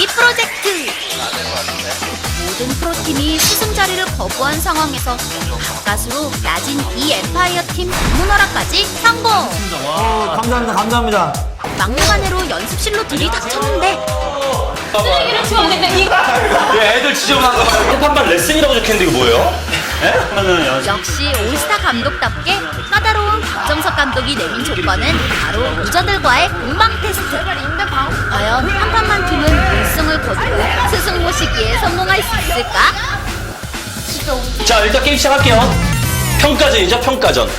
경기 프로젝트. 모든 프로팀이 우승 자리를 거부한 상황에서 가까스로 낮은 이 엠파이어 팀 방문 허락까지 성공. 감사합니다, 감사합니다. 막무가내로 연습실로 들이닥쳤는데 쓰레기를 된다. 이거 예, 애들 지저분한 거 한판만 레슨이라고 적혔는데 이거 뭐예요? 예? 역시 올스타 감독답게 까다로운 박정석 감독이 내민 조건은 바로 유저들과의 공방 테스트. 과연 한 판만 팀은 1승을 거두고 스승 모시기에 성공할 수 있을까? 자, 일단 게임 시작할게요. 평가전이죠, 평가전.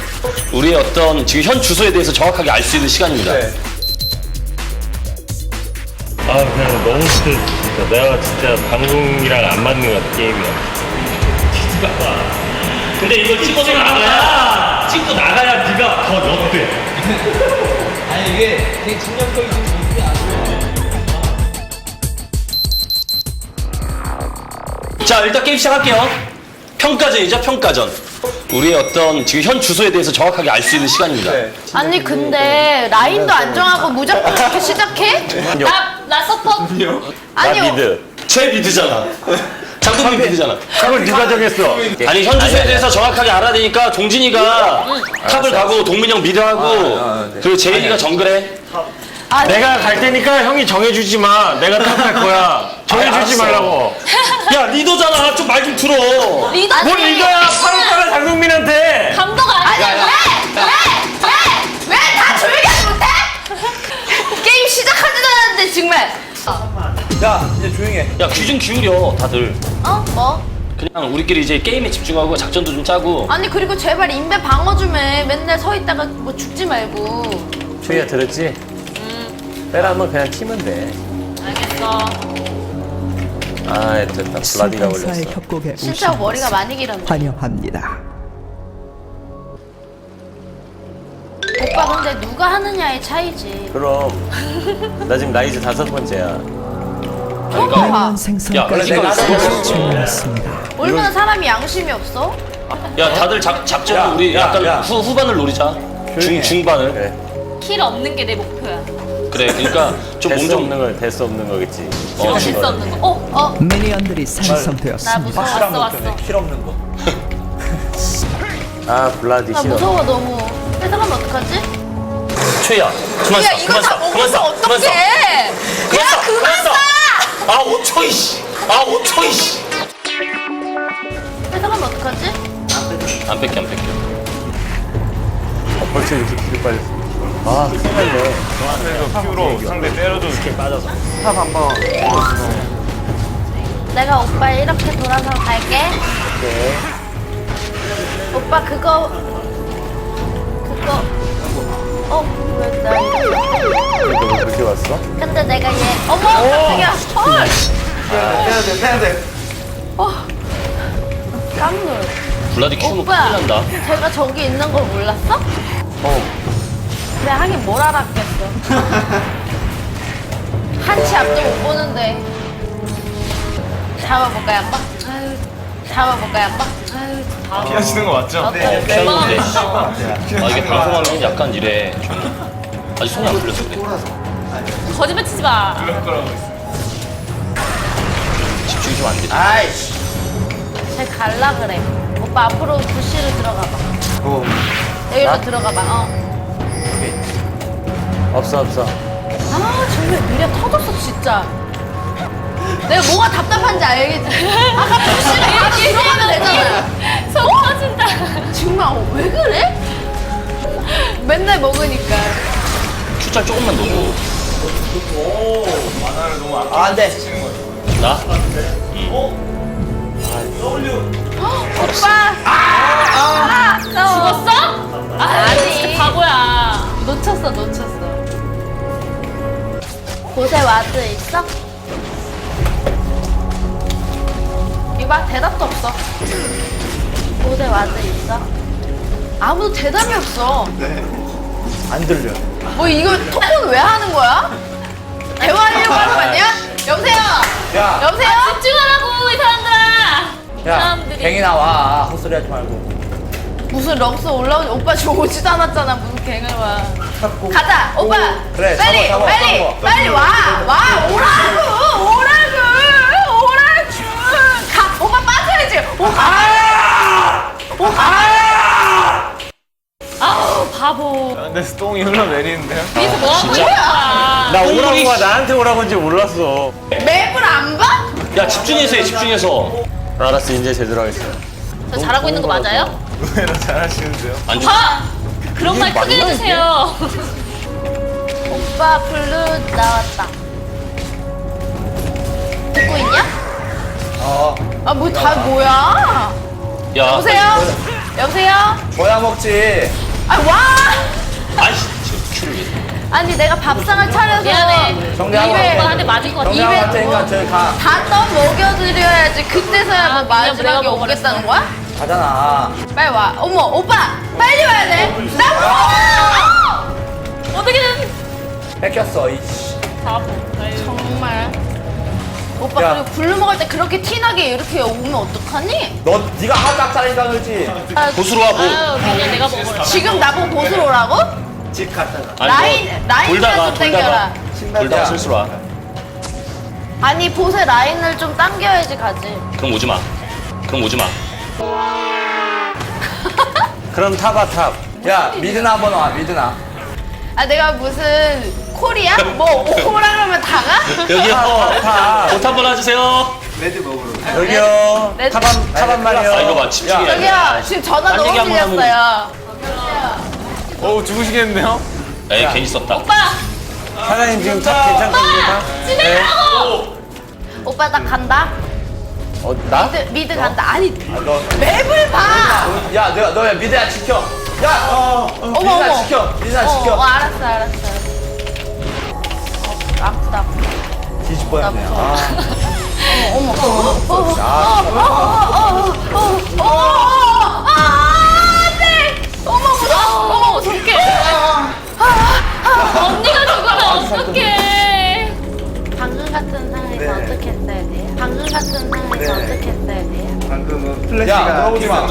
우리의 어떤 지금 현 주소에 대해서 정확하게 알 수 있는 시간입니다. 아 그냥 너무 스트레스 진짜 내가 진짜 방송이랑 안 맞는 것 같아 게임이랑 근데 이거 찍고 나가야 찍고 나가야 네가 더 넣대 자, 일단 게임 시작할게요. 평가전이죠, 평가전. 우리의 어떤 지금 현 주소에 대해서 정확하게 알 수 있는 시간입니다. 아니 근데 라인도 안 정하고 무조건 이렇게 시작해? 나, 나 서포. 나 아니 미드. 제 미드잖아. 장동민 미드잖아. 그걸 네가 정했어 아니 현 주소에 대해서 정확하게 알아야 되니까 동진이가 탑을 가고 동민이 형 미드하고 그리고 재일이가 정글해. 아니 내가 갈 테니까 형이 정해주지 마 내가 탓할 거야 정해주지 알았어. 말라고 야 리더잖아. 좀 말 좀 들어. 리더. 뭘 이거야 8월달에 장동민한테 감독 아니야. 야, 이제 조용히 해. 야 귀 좀 기울여 다들. 어? 뭐? 그냥 우리끼리 이제 게임에 집중하고 작전도 좀 짜고. 아니 그리고 제발 인베 방어 좀 해 맨날 서 있다가 뭐 죽지 말고 주희야 들었지? 빼라면 그냥 치면 돼. 알겠어. 아 됐다. 블라디가 걸렸어. 협곡에 진짜 머리가 것을 많이 길었네 환영합니다. 오빠 근데 누가 하느냐의 차이지 그럼 나 지금 나이즈 다섯 번째야. 생선까지 내가 준비했습니다. 얼마나 사람이 양심이 없어? 야 다들 작 작전을 야, 우리 야, 약간 야. 후 후반을 노리자. 중. 중반을. 그래. 킬 없는 게 내 목표야. 그래. 그러니까 좀몸 될수 좀. 없는 걸 될수 없는 거겠지. 어, 질수 없는 거. 어, 어? 미니언들이 나 생성되었습니다. 무서워. 확실한 왔어, 왔어. 필요 없는 거. 아 블라디 나 싫어. 무서워 너무 뺏어가면 어떡하지? 최야. 그만 야 써. 이거 그만 다 써. 그만 먹어서 써. 그만 써. 어떡해 그만 써. 야 그만 써. 아 5초 이씨. 아 5초 이씨. 뺏어가면 어떡하지? 안 뺄게 안. 어, 벌써 이렇게 길이 빨렸어. 아 큰일 났네. 큐로 상대 때려줘 이렇게 빠져서 내가 오빠 이렇게 돌아서 갈게 오빠 그거 그거 어? 왜나 그래도 뭐 그렇게 왔어? 근데 내가 얘 어머 깜짝이야 헐 빼야 돼, 빼야 돼. 깜놀 블라디 키우면 오빠 큰일 난다. 제가 저기 있는 걸 몰랐어? 어. 그래 하긴 뭘 알았겠어 한치 앞도 못 보는데 잡아볼까요 아빠? 아유 잡아볼까요 아빠? 아유 피하시는 거 맞죠? 네. 피하는데. 아 이게 방송하면 약간 이래. 좀. 아직 손이 안 풀려서 그래. 거짓말 치지 마. 집중이 좀 안 되지. 아이씨. 쟤 갈라 그래 오빠 앞으로 부시를 들어가 봐 어. 여기로 들어가 봐 어. 없어 없어. 아 정말 미래 터졌어 진짜 내가 뭐가 답답한지 알겠지 아까 부시를 바로 들어가면 되잖아 속 터진다. 정말 어, 왜 그래? 맨날 먹으니까 큐짤 조금만 넣고. 아, 안 돼. 나? 오빠 아, 죽었어? 아, 아니. 진짜 바보야. 놓쳤어 놓쳤어 곳에 와드 있어? 이봐 대답도 없어 곳에 와드 있어? 아무도 대답이 없어 안 들려. 뭐 이거 토크는 왜 하는 거야? 대화하려고 하는 거 아니야? 여보세요? 야, 여보세요? 집중하라고 이 사람들아. 야, 사람들이. 갱이 나와. 헛소리 하지 말고. 무슨 럭스 올라오지 오빠 저 오지도 않았잖아 무슨 갱을 와 가자 오빠 그래, 빨리 잡아, 잡아, 빨리 잡아. 빨리 와 와 오라고 오 해야지. 오, 아! 오, 아! 아우, 바보. 아, 근데 스톰이 흘러내리는데요? 위에서 뭐 하고 있는 나 음. 오라고 가 나한테 오라고 한지 몰랐어. 맵을 안 봐? 야 집중해서 해 집중해서. 알았어 이제 제대로 하겠어. 저 잘하고 있는 거 맞아요? 의외로 잘하시는데요? 안 돼. 봐! 그런 말 크게 해주세요. 오빠 블루 나왔다. 듣고 있냐? 어아뭐 다 뭐야? 야. 여보세요? 여보세요? 뭐야 먹지 아 와! 아이씨 지금 큐를 왜? 아니 내가 밥상을 차려서 미안해. 정리하고 입에 오빠한테 맞을 것 같아. 정리하고 입에 갈 테니까 저기 가 다 떠 먹여드려야지 그때서야 뭐 아, 마지막에 내가 먹어버렸어. 오겠다는 거야? 가잖아 빨리 와. 어머 오빠 빨리 와야 돼. 나 무서워. 어떻게든 뺏겼어 이씨 바보. 정말. 오빠 야. 그리고 블루 먹을 때 그렇게 티나게 이렇게 오면 어떡하니? 너 네가 하딱 차린다 그러지 아, 보수로 와 보. 아유 그냥 내가. 지금 나보고 보수로 오라고? 집 갔다가 아니, 라인 너 라인이라도 돌다가 땡겨라. 돌다가 돌다가 슬슬 와. 아니 보세 라인을 좀 당겨야지 가지. 그럼 오지 마. 그럼 오지 마. 그럼 타봐, 탑. 야 미드나 한번 와 미드나 아 내가 무슨 콜이야? 뭐 오라 그러면 다가? 여기요. 탑. 옷 한번 와주세요. 여기요. 네. 탑 한, 탑한 마리요. 아 이거 봐 집중해. 저기요 지금 전화 딴 너무 얘기 한번 하면- 들렸어요. 어우 죽으시겠는데요? 에이 괜히 썼다. 오빠 사장님 지금 탑 괜찮습니까? 집에 가라고. 오빠 나 간다. 어, 나? 미드 미드 간다. 아니 너 맵을 봐. 야, 내가 너야 미드야 지켜. 야, 어, 어, 어머, 미드야 어머. 지켜. 미드야 어, 지켜. 어 알았어 알았어. 어, 뒤집 뻔했네. 아, 어머 어머 어머 어머 아, 어머 안돼 어머 무서워 어머 어떡해 언니가 죽으면 어떡해. 방금 같은 상황에서 네. 어떻게 했어야 돼요? 방금 같은 상황에서 네. 어떻게 했어야 돼요? 방금은 야, 플래시가 물어보지 마.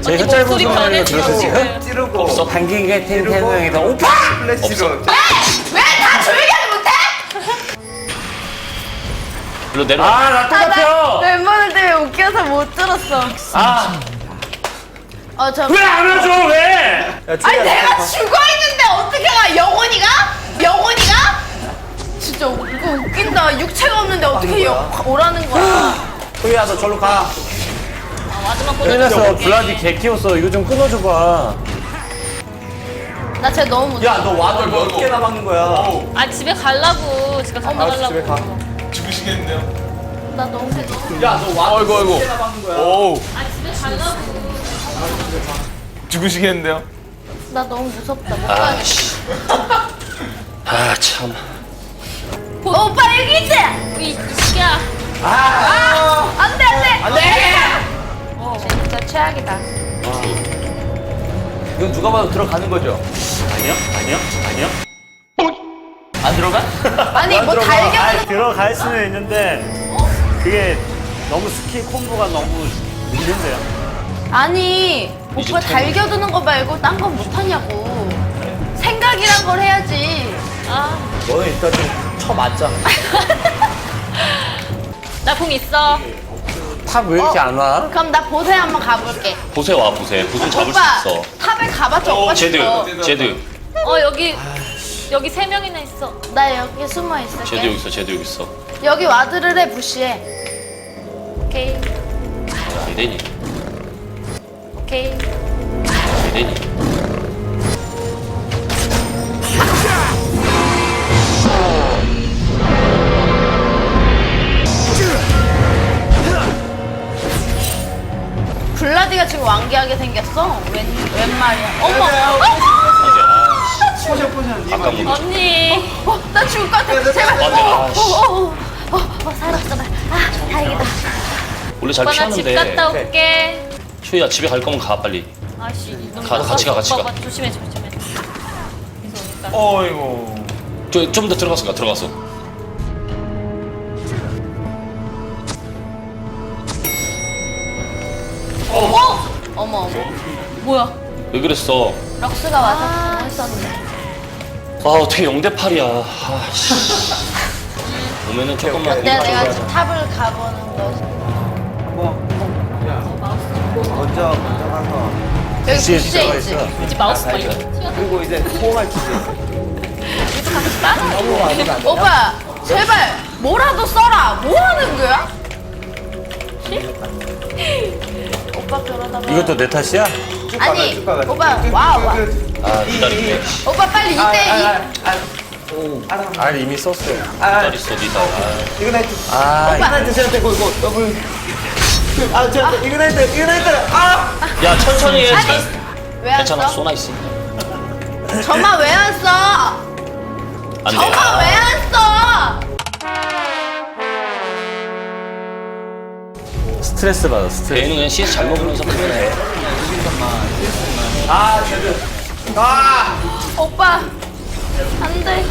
제 언니 혀짧은 목소리 소리를 변해지고 들었어, 지금? 있어요. 찌르고 없어. 당기게 텐 태능에서 오빠! 플래시로 일로 내려와. 아, 나 똑같아! 멤버들 때문에 웃겨서 못 들었어 아, 어 저 왜 안 와줘, 왜? 야, 아니 내가 잠깐만. 죽어 있는데 어떻게 가? 영혼이가? 영혼이가? 진짜 웃- 이거 웃긴다. 육체가 없는데 어떻게 영, 오라는 거야? 주희야, 너 절로 가. 아, 마지막 큰일 거는 났어. 블라디 개 키웠어. 이거 좀 끊어줘봐. 나쟤 너무 무서워. 야, 너 와들 몇 개나 막는 거야? 아 집에 가려고 집에 갔다 알았어, 집에 가. 가려고. 나 너무 무서워. 야, 너 와들 아이고, 아이고. 오우 아 집에 가려고. 죽으시겠는데요? 나 너무 무섭다. 못 가겠어. 아씨. 아 참. 어, 오빠 여기 있지? 이, 이 새끼야. 아, 안돼 안돼. 안돼. 진짜 최악이다. 이건 누가 봐도 들어가는 거죠? 아니요? 아니요? 아니요? 안 들어가? 아니 뭐 들어가. 달걀 아니, 들어갈 수는 있는데, 그게 너무 스킬 콤보가 너무 늦는데요. 아니 오빠 달겨드는 거 말고 딴 건 못하냐고. 생각이란 걸 해야지. 아, 너는 일단 좀 쳐맞자. 나공 있어. 탑 왜 이렇게 안 와? 그럼 나 보세 한번 가볼게. 보세 와 보세. 보세 잡을 오빠 수 있어. 탑에 가봤자 오빠 제드. 죽어. 제드. 어 여기 여기 세 명이나 있어. 나 여기 숨어 있을게. 제드 여기 있어. 제드 여기 있어. 여기 와드를 해 부시해. 오케이 안 되니. 오케이. 안 되니. 블라디가 지금 완기하게 생겼어. 웬, 웬 말이야. 어머, 이제 아. 아까 뭐 언니. 어, 나 죽을 것 같아. 제발. 어, 아, 씨. 어, 어, 어, 어, 살았어. 나. 아, 다행이다. 원래 잘 오빠 나집 피하는데. 갔다 올게. 효야 집에 갈 거면 가 빨리. 아씨 이놈 가, 같이 가, 같이 가. 조심해 조심해. 무서우니까. 어이구 좀 더 들어가서 가 들어가서. 어머, 어머. 뭐야? 왜 그랬어? 럭스가 와서 했었네. 아 어떻게 0대 8이야. 아 씨. 오면은 조금만. 내가 내가 지금 탑을 가보는 거. 먼저 먼저 가서 여기 들어가 있지. 있어. 이제 마우스 걸려. 그리고 이제. 너무 많으면 안 돼. 오빠 제발 뭐라도 써라. 뭐 하는 거야? 오빠 그러다가 이것도 내 탓이야? 아니 오빠 가봐. 와 와. 아 기다리네. 오빠 빨리 아, 이때 이 아, 아, 아, 아, 아 이미 썼어요. 아, 기다렸어 니다. 아, 이그나이트. 아 이그나이트 저한테 이거 이거 더블. 아, 저한테 이그나이트, 이그나이트. 아! 야 천천히 해. 아니 천- 왜안 괜찮아 써? 소나 있어. 저만 왜안 써? 안 돼. 저만 왜안 써? 스트레스 받아 스트레스. 걔는 그냥 CS 잘 먹으면서 크면 해. 아, 제드. 아! 오빠 안돼.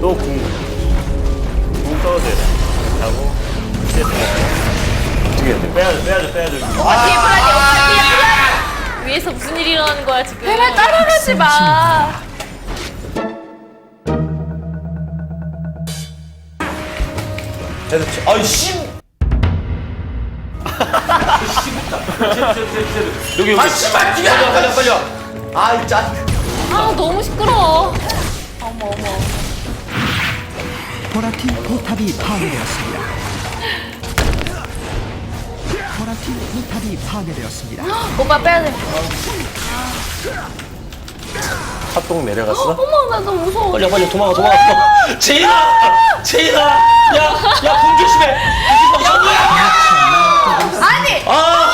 또 궁. 궁 써도 돼. CS 먹고. 어떻게 해야 돼? 빼야돼 빼야돼 빼야돼. 오빠 뒤에 불안해. 오빠 뒤에 불안해. 위에서 무슨 일이 일어나는 거야 지금? 제발 따라가지 마. 치- 아이, 씨! 여기 여기. 아, 씨발, 뒤에! 빨리, 빨리, 빨리. 아이, 짠. 아 너무 시끄러워. 어머 어머. 보라팀 포탑이 파괴되었습니다. 보라팀 포탑이 파괴되었습니다. 오빠 빼야 돼. 핫동 내려갔어? 어머 나 너무 무서워. 빨리 빨리 도망가 도망가. 도망가. 제이나 제이나. 야야궁 조심해. 궁지방 선구야. 아니 아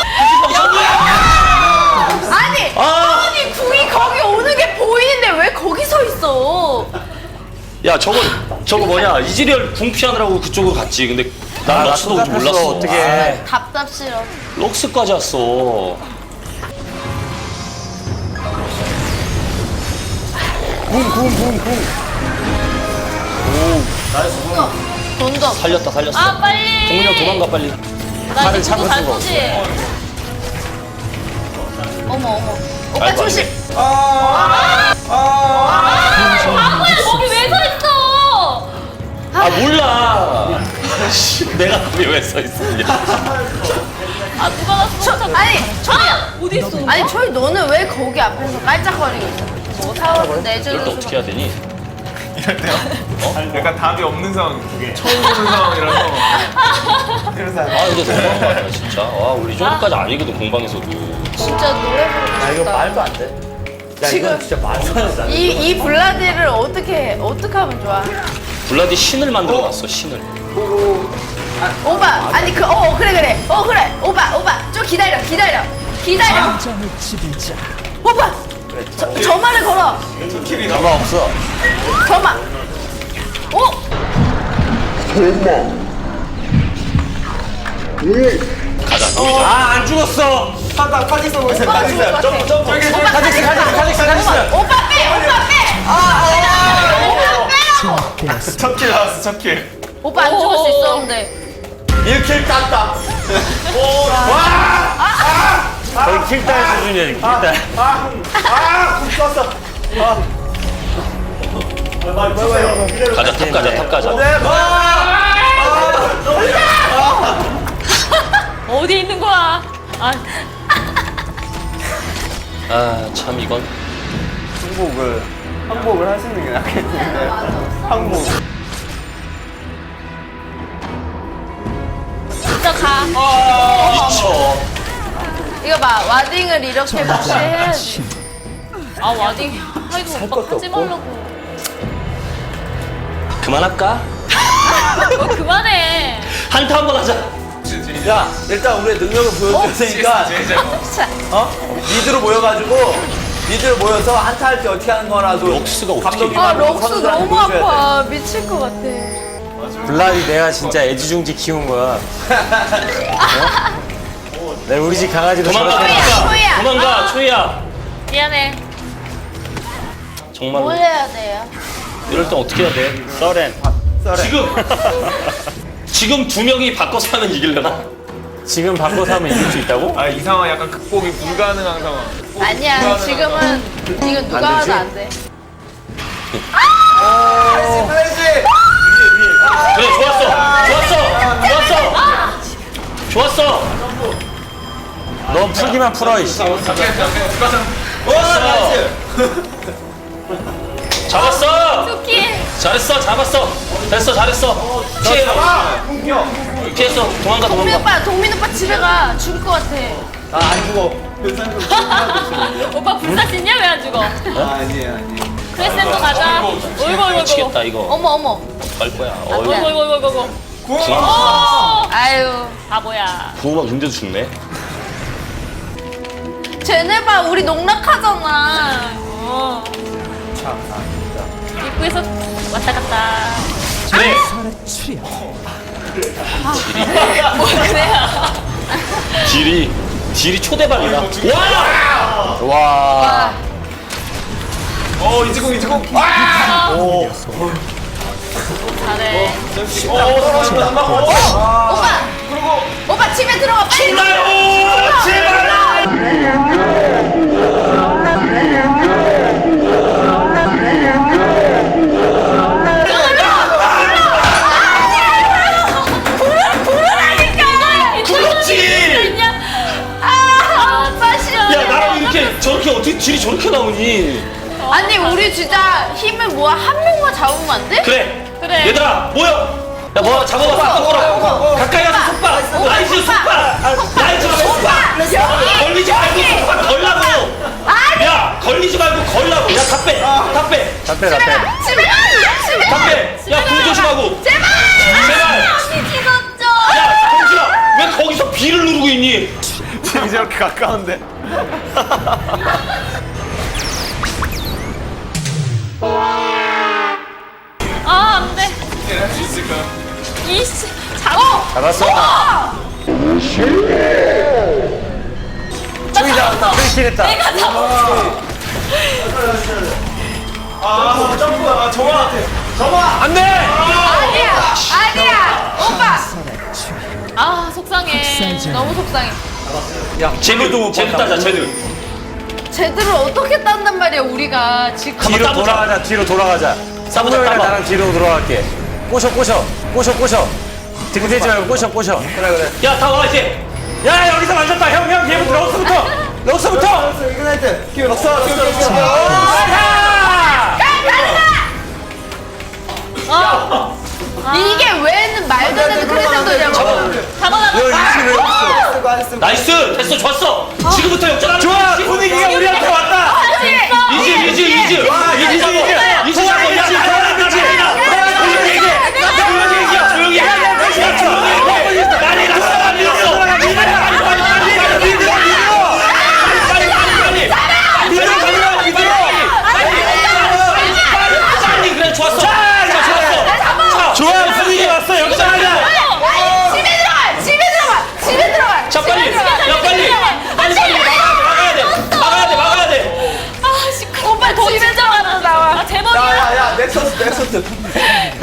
아니 아. 아니 궁이 거기 오는 게 보이는데 왜 거기 서 있어? 야 저거 저거 뭐냐 이즈리얼 궁 피하느라고 그쪽으로 갔지. 근데 난 아, 나 럭스도 올줄 답답했어. 몰랐어. 어떡해. 답답 싫어. 럭스까지 왔어. 돈도. 살렸다 살렸어. 아 빨리. 동민이 형 도망가 빨리. 나 이제 저거 잡을 잘 수가 쏘지. 어머 어머. 오빠 아이고, 조심. 아 거기 왜 서 있어? 아 몰라. 씨, 내가 거기 왜서 있었냐. 아 누가 나 쏘? 아니 아 어디 있어? 아니 초이 너는 왜 거기 앞에서 깔짝거리고 있어? 뭐 사오고 이럴 때 내주는 어떻게 해야 되니? 약간 답이 없는 상황 그게 처음 보는 상황이라서 그래서. 아 근데 너무한 거 아니야 진짜. 아 우리 이 정도까지 아니거든 공방에서도. 진짜 노래 부르고 아, 이거 싶다. 말도 안 돼. 야, 지금- 진짜 말도 안 돼. 이, 이 블라디를 어떻게 해? 어떻게 하면 좋아? 블라디 신을 만들어 놨어 신을. 오빠 아니 그 어 그래 그래 어 그래 오빠 오빠 좀 기다려 기다려 기다려. 오빠 저, 저만을 걸어 가만 없어. 저만 오아안 죽었어. 있어요, 오빠가 파직 죽을 것 쏘요. 같아. 점프, 점프. 오빠 쏘. 오빠 빼 오빠 빼 오빠 빼라고 제압되었습니다. 첫킬 나왔어 첫킬 오빠 안 죽을 수 있었는데 1킬 땄다. 거의 킬딸 수준이야 지금 킬딸. 아, 아, 국 쐈어. 아. 아, 빨리, 빨리, 빨리. 가자 탑 가자 탑 가자. 네, 와! 어디 있는 거야? 아 아 참 이건 항복을, 항복을 하시는 게 낫겠는데. 항복. 진짜 가. 미쳐. 이거 봐 와딩을 이렇게 무시해야지 신. 아 와딩. 아이고 오빠 하지 말라고. 그만할까? 어, 그만해. 한타 한 번 하자. 야, 일단 우리의 능력을 보여줄 테니까, 어? 미드로 모여가지고, 미드로 모여서 한타 할 때 어떻게 하는 거라도. 럭스가 어떻게 아 감독님하고 럭스 선수들한테 너무 보여줘야 돼. 아파 미칠 것 같아 블라디 내가 진짜 애지중지 키운 거야. 어? 내가 우리 집 강아지도 도망가 저렇게 초이야, 도망가. 초이야. 도망가 초이야. 미안해. 정말 뭘 해야 돼요? 이럴 땐 어떻게 해야 돼? 써렌. 지금 지금 두 명이 바꿔서 하면 이길려나? 지금 바꿔서 하면 이길 수 있다고? 아 이 상황 약간 극복이 불가능한 상황 아니야 지금은 이건 누가 안 되지? 안돼 해야지! 그래 좋았어 좋았어 좋았어 좋았어 너 넌 풀기만 풀어 이씨. 잡았어. 쿠키. 잘했어. 잡았어. 됐어. 잘했어. 피해. 피했어. 도망가 동민 도망가. 오빠, 동민 오빠 집에 가. 죽을 것 같아. 아안 죽어. 오빠 불사신냐 왜안 죽어? 아니에요 아니에요. 크레센터 가자. 어이구 어이구 어이구. 미치겠다 이거. 어머, 어머. 갈 거야. 어이구 어이. 어이구 어이구 어이구. 중앙. 어. 아유. 바보야. 구호막 근데도 죽네. 쟤네 봐, 우리 농락하잖아. 어. 입구에서 왔다 갔다. 출현 뭐 그래요? 딜이 딜이 초대박이다. 와. 와. 어 이지공 이지공. 잘해. 오빠! 오빠 집에 들어가, 빨리! 그렇지. 아, 오빠 싫어. 야 나랑 이렇게 저렇게 어떻게 딜이 저렇게 나오니? 아니, 우리 진짜 힘을 모아 한 명만 잡으면 안 돼? 그래. 그래. 얘들아 모여. 야뭐 잡아봐 속도로. 가까이 가서 속박. 나이스 속박. 나이스 속박. 걸리지 말고 속박 걸라고. 야 걸리지 말고 걸라고. 야다 빼. 다 빼. 답해 답해. 집에 가! 집에 가! 다 빼. 야 불 조심하고. 제발! 제발. 찍었죠? 야 동진아 왜 거기서 B를 누르고 있니? 지금 저렇게 가까운데. 아 안 돼. 할수 있을까? 이씨. 잡어. 잡았어. 저기 잡았다. 프리킬했다. 내가 잡어. 아 점프가 아, 정아. 정아. 안 돼. 아니야! 아니야! 오빠! 아 속상해. 너무 속상해. 제드 제드 따자 제드. 쟤들을 어떻게 딴단 말이야, 우리가 지금. 뒤로. 돌아가자. 뒤로 돌아가자. 따봐. 나랑 뒤로 돌아갈게. 꼬셔 꼬셔 꼬셔 꼬셔. 등대지 말고 꼬셔 꼬셔. 그래 그래. 야 다 와 이제. 야 여기서 만졌다. 형 형 얘부터 럭스부터. 럭스부터. 이그나이트. 기회 럭서 럭서 럭서. 어. 이게 왜는 말도 안 되는 크레센도냐고. 잡아놔. 나이스 됐어 좋았어. 지금부터 역전하는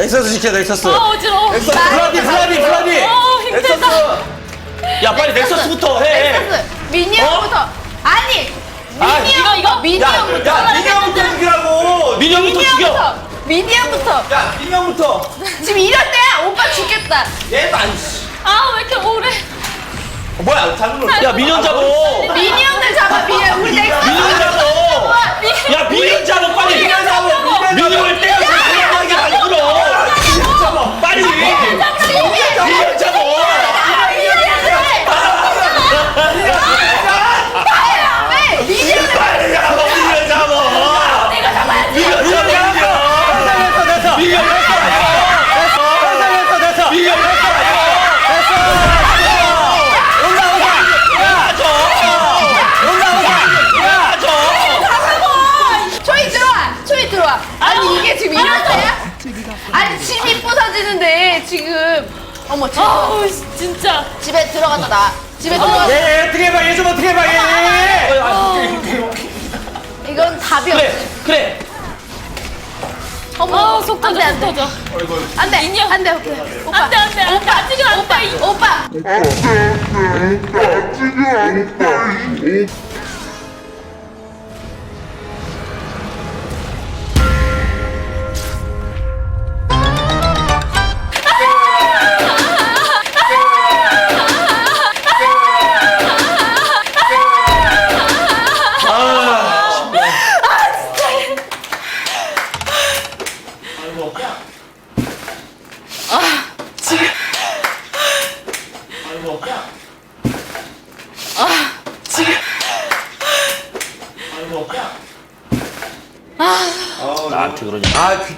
넥서스 지켜 넥서스. 아 어지러워. 플라디 플라디 플라디. 어 힘들다. 야 빨리 넥서스부터 해 넥서스. 미니언부터. 아니! 아, 이거 이거 미니언부터. 야 민영부터 죽이라고. 민영부터 죽여 미니언부터. 미니언부터. 야 민영부터. 지금 이럴 때야 오빠 죽겠다. 얘만. 아왜 이렇게 오래? 어, 뭐야 잘못 눌렀어. 야 민현 잡어 미니언들 잡아 미니언. 우리 넥서스. 민현 잡어 야 민현 잡어 빨리 민영 잡아. 민영을 만들어 아니! 이현정으로 이현정! 어머 아우 씨, 진짜. 집에 들어갔다 나. 집에 들어가. 얘 어떻게 해봐 얘 좀 어떻게 해봐 얘. 이건 답이 그래 없어. 그래 어머 아, 속 터져, 안돼 속 안돼. 터져. 안돼 인형. 안돼 오케이. 오빠 안 돼, 안 돼, 안 돼. 아직은 안 돼. 오빠.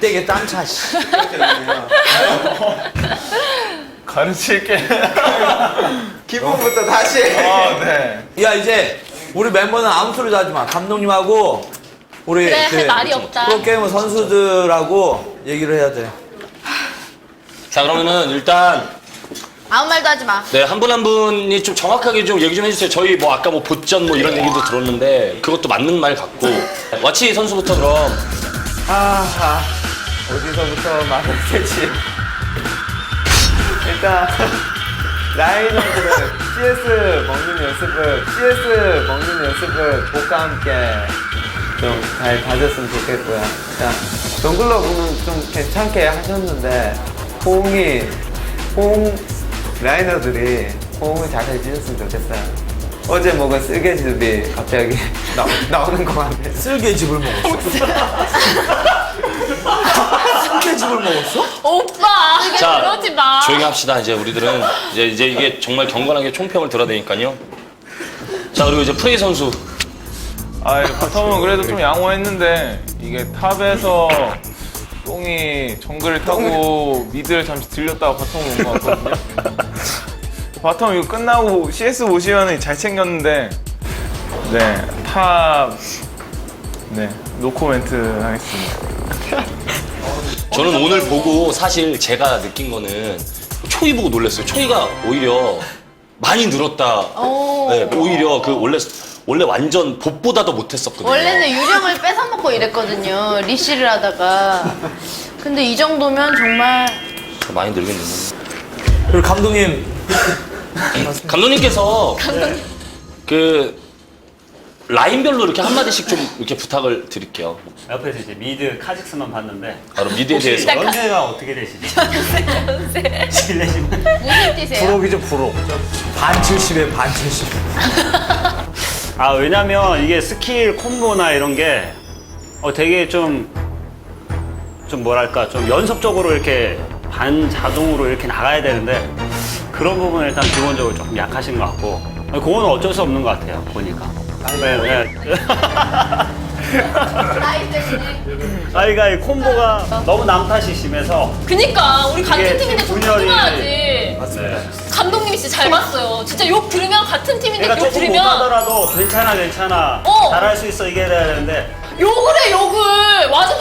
뒷대게 땀차 씨. 가르칠게. 기분부터 다시. 아, 네. 야 이제 우리 멤버는 아무 소리도 하지 마. 감독님하고 우리 그래, 그할 말이 없다. 프로게이머 선수들하고 얘기를 해야 돼. 자 그러면은 일단 아무 말도 하지 마. 네 한 분 한 분이 좀 정확하게 좀 얘기 좀 해주세요. 저희 뭐 아까 뭐 보전 뭐 이런 얘기도 들었는데 그것도 맞는 말 같고 와치 선수부터 그럼 아, 어디서부터 말을 되지? 일단 라이너들은 CS 먹는 연습을 CS 먹는 연습을 복과 함께 좀잘 가졌으면 좋겠고요. 자, 동글러브는 좀 괜찮게 하셨는데 호응이 호응 라이너들이 호응을 잘 해주셨으면 좋겠어요. 어제 먹은 쓸개즙이 갑자기 나, 나오는 것 같네. 쓸개즙을 먹었어. 쓸개즙을 먹었어? 오빠 자 그러지 마. 조용히 합시다. 이제 우리들은 이제 이제 이게 정말 경건하게 총평을 들어야 되니까요. 자 그리고 이제 프레이 선수 아, 바텀은 그래도 좀 양호했는데 이게 탑에서 똥이 정글을 타고 미드를 잠시 들렸다가 바텀 온 것 같거든요. 바텀 이거 끝나고 CS 보시면 잘 챙겼는데 네, 탑 네, 노코멘트 하겠습니다. 저는 오늘 보고 사실 제가 느낀 거는 초이 보고 놀랐어요. 초이가 오히려 많이 늘었다. 네, 오히려 그 원래 원래 완전 봇보다 더 못했었거든요. 원래는 유령을 뺏어먹고 이랬거든요. 리시를 하다가. 근데 이 정도면 정말 저 많이 늘긴 늘었는데. 그리고 감독님 감독님께서 그 라인별로 이렇게 한 마디씩 좀 이렇게 부탁을 드릴게요. 옆에서 이제 미드 카직스만 봤는데 바로 미드에 대해서. 연세가 어떻게 되시지? 실례지만 무슨 뜻이에요? 프로기죠 프로. 반 70에 반 70. 아 왜냐면 이게 스킬 콤보나 이런 게 어, 되게 좀, 좀 뭐랄까, 좀 연속적으로 이렇게 반자동으로 이렇게 나가야 되는데 그런 부분은 일단 기본적으로 조금 약하신 것 같고 그거는 어쩔 수 없는 것 같아요, 보니까. 네, 네. 아이가 이 콤보가 너무 남 탓이 심해서 그니까 우리 같은 팀인데 좀 분열이- 조심해야지. 네. 감독님이 진짜 잘 봤어요. 진짜 욕 들으면 같은 팀인데 내가 욕 조금 들으면 못하더라도 괜찮아 괜찮아 어. 잘할 수 있어 이게 돼야 되는데 욕을 해 욕을. 와서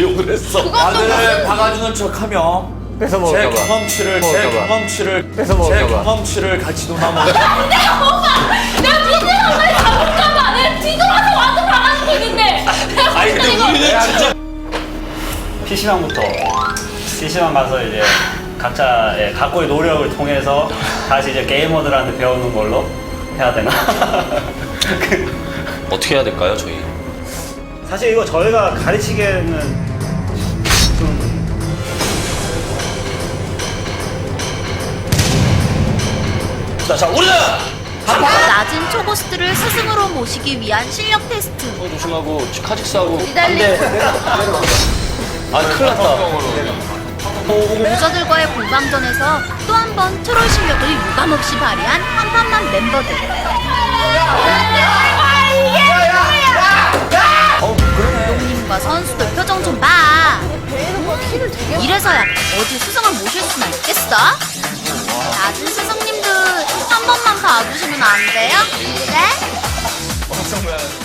욕을 했어. 아들을 박아주는 척하며 뺏어 제 먹을까봐. 경험치를 제 먹을까봐. 경험치를 뺏어 제 먹을까봐. 경험치를 같이 논하면 내가 오빠 내가 미드에 엄마를 잡을까봐 내가 뒤돌아서 와드 박아주고 있는데 내가 아니 근데 이거 우리는 진짜 PC방부터 PC방 가서 이제 각자 의 각고의 노력을 통해서 다시 이제 게이머들한테 배우는 걸로 해야 되나? 그- 어떻게 해야 될까요 저희? 사실 이거 저희가 가르치기에는 좀 자, 자 우리는 낮은 초고수들을 스승으로 모시기 위한 실력 테스트. 어, 조심하고 카직스하고 기다리. 아 큰일 났다. 유저들과의 공방전에서 또 한 번 트롤 실력을 유감없이 발휘한 한판만 멤버들. 감독님과 선수들 표정 좀 봐. 이래서야 어디 스승을 모실 수나 있겠어? 낮은 스승님들 한 번만 봐주시면 안 돼요? 네?